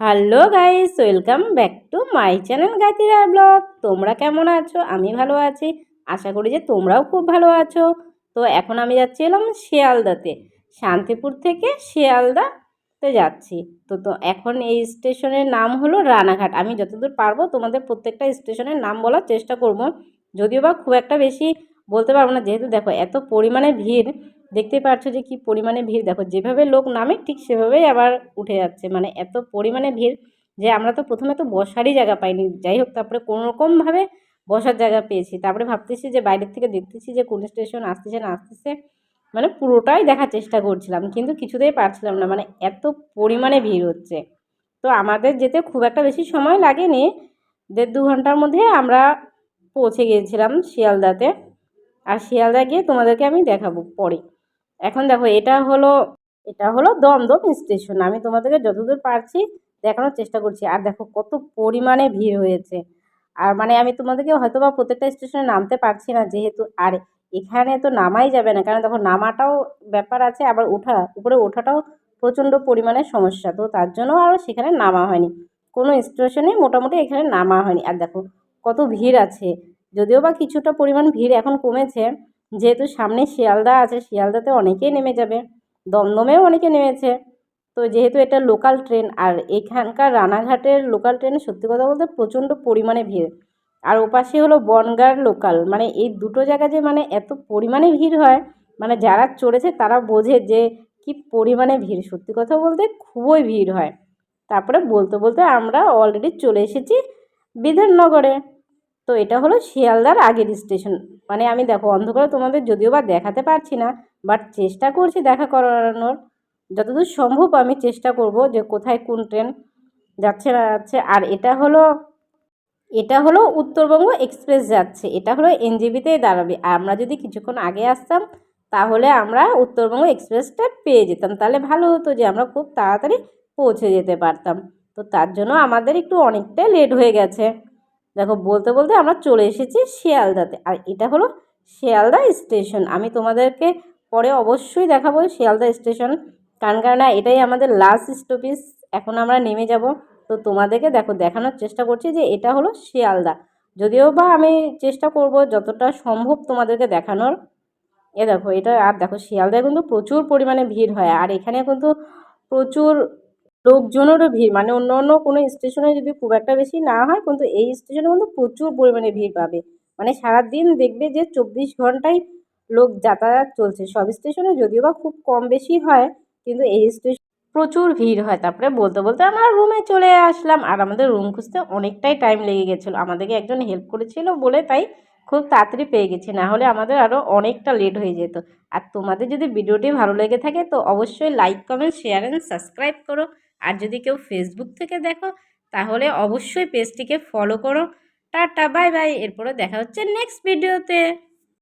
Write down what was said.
Hello guys, welcome back to my channel Gatira blog. তোমরা কেমন আছো? আমি ভালো আছি। আশা করি যে তোমরাও খুব ভালো আছো। তো এখন আমি যাচ্ছি এলাম শিয়ালদাতে, শান্তিপুর থেকে শিয়ালদাতে যাচ্ছি। তো তো এখন এই স্টেশনের নাম হলো রানাঘাট। আমি যতদূর পারব তোমাদের প্রত্যেকটা স্টেশনের নাম বলার চেষ্টা করব। যদিও বা খুব একটা বেশি বলতে পারব না। যেহেতু দেখো, এত পরিমাণে ভিড় দেখতে পাচ্ছ যে কি পরিমাণে ভিড়? দেখো, যেভাবে লোক নামে, ঠিক সেভাবেই আবার উঠে যাচ্ছে। মানে এত পরিমাণে ভিড় যে আমরা তো প্রথমে তো বসারই জায়গা পাইনি। যাই হোক, তারপরে কোনোরকমভাবে বসার জায়গা পেয়েছি। তারপরে ভাবতেছি যে বাইরের থেকে দেখতেছি যে কোন স্টেশন আসতেছে না আসতেছে মানে পুরোটাই দেখার চেষ্টা করছিলাম, কিন্তু কিছুতেই পারছিলাম না। মানে এত পরিমাণে ভিড় হচ্ছে। তো আমাদের যেতে খুব একটা বেশি সময় লাগেনি। দেড় দু ঘণ্টার মধ্যে আমরা পৌঁছে গিয়েছিলাম শিয়ালদাতে। আর শিয়ালদা গিয়ে তোমাদেরকে আমি দেখাবো পরে। এখন দেখো, এটা হলো এটা হলো দমদম স্টেশন। আমি তোমাদেরকে যতদূর পারছি দেখানোর চেষ্টা করছি। আর দেখো, কত পরিমাণে ভিড় হয়েছে। আর মানে আমি তোমাদেরকে হয়তো বা প্রত্যেকটা স্টেশনে নামতে পারছি না যেহেতু, আর এখানে তো নামাই যাবে না। কারণ দেখো, নামাটাও ব্যাপার আছে, আবার ওঠা, উপরে ওঠাটাও প্রচণ্ড পরিমাণে সমস্যা। তো তার জন্য আরও সেখানে নামা হয়নি। কোনো স্টেশনে মোটামুটি এখানে নামা হয়নি। আর দেখো, কত ভিড় আছে। যদিও বা কিছুটা পরিমাণ ভিড় এখন কমেছে যেহেতু সামনে শিয়ালদা আছে, শিয়ালদাতে অনেকেই নেমে যাবে। দমদমেও অনেকে নেমেছে। তো যেহেতু এটা লোকাল ট্রেন আর এখানকার রানাঘাটের লোকাল ট্রেনে সত্যি কথা বলতে প্রচণ্ড পরিমাণে ভিড়। আর ওপাশে হলো বনগার লোকাল মানে এই দুটো জায়গা যে মানে এত পরিমাণে ভিড় হয় মানে যারা চড়েছে তারা বোঝে যে কি পরিমাণে ভিড়। সত্যি কথা বলতে খুবই ভিড় হয়। তারপরে বলতে বলতে আমরা অলরেডি চলে এসেছি বিধাননগরে। তো এটা হলো শিয়ালদার আগের স্টেশন মানে আমি দেখো, অন্ধকারে তোমাদের যদিও বা দেখাতে পারছি না বাট চেষ্টা করছি দেখা করানোর। যতদূর সম্ভব আমি চেষ্টা করব যে কোথায় কোন ট্রেন যাচ্ছে না যাচ্ছে। আর এটা হলো এটা হলো উত্তরবঙ্গ এক্সপ্রেস যাচ্ছে। এটা হলো এনজিবিতেই দাঁড়াবে। আর আমরা যদি কিছুক্ষণ আগে আসতাম, তাহলে আমরা উত্তরবঙ্গ এক্সপ্রেসটা পেয়ে যেতাম। তাহলে ভালো হতো যে আমরা খুব তাড়াতাড়ি পৌঁছে যেতে পারতাম। তো তার জন্য আমাদের একটু অনেকটাই লেট হয়ে গেছে। দেখো, বলতে বলতে আমরা চলে এসেছি শিয়ালদাতে। আর এটা হলো শিয়ালদা স্টেশন। আমি তোমাদেরকে পরে অবশ্যই দেখাবো শিয়ালদা স্টেশন। কারণ কারণ এটাই আমাদের লাস্ট স্টপেজ এখন আমরা নেমে যাব। তো তোমাদেরকে দেখো, দেখানোর চেষ্টা করছি যে এটা হলো শিয়ালদা। যদিও বা আমি চেষ্টা করব যতটা সম্ভব তোমাদেরকে দেখানোর। এ দেখো, এটা আর দেখো, শিয়ালদায় কিন্তু প্রচুর পরিমাণে ভিড় হয়। আর এখানে কিন্তু প্রচুর লোকজনেরও ভিড়। মানে অন্য অন্য কোনো স্টেশনে যদি খুব একটা বেশি না হয়, কিন্তু এই স্টেশনে কিন্তু প্রচুর পরিমাণে ভিড় পাবে। মানে সারাদিন দেখবে যে চব্বিশ ঘন্টাই লোক যাতায়াত চলছে। সব স্টেশনে যদিও বা খুব কম বেশি হয়, কিন্তু এই স্টেশন প্রচুর ভিড় হয়। তারপরে বলতে বলতে আমরা রুমে চলে আসলাম আর আমাদের রুম খুঁজতে অনেকটাই টাইম লেগে গেছিল। আমাদেরকে একজন হেল্প করেছিল বলে তাই খুব তাড়াতাড়ি পেয়ে গেছি। না হলে আমাদের আরও অনেকটা লেট হয়ে যেত। আর তোমাদের যদি ভিডিওটি ভালো লেগে থাকে তো অবশ্যই like comment share and subscribe করো। আর যদি কেউ ফেসবুক থেকে দেখো, তাহলে অবশ্যই পেজটিকে ফলো করো। টাটা বাই বাই এরপরে দেখা হচ্ছে নেক্সট ভিডিওতে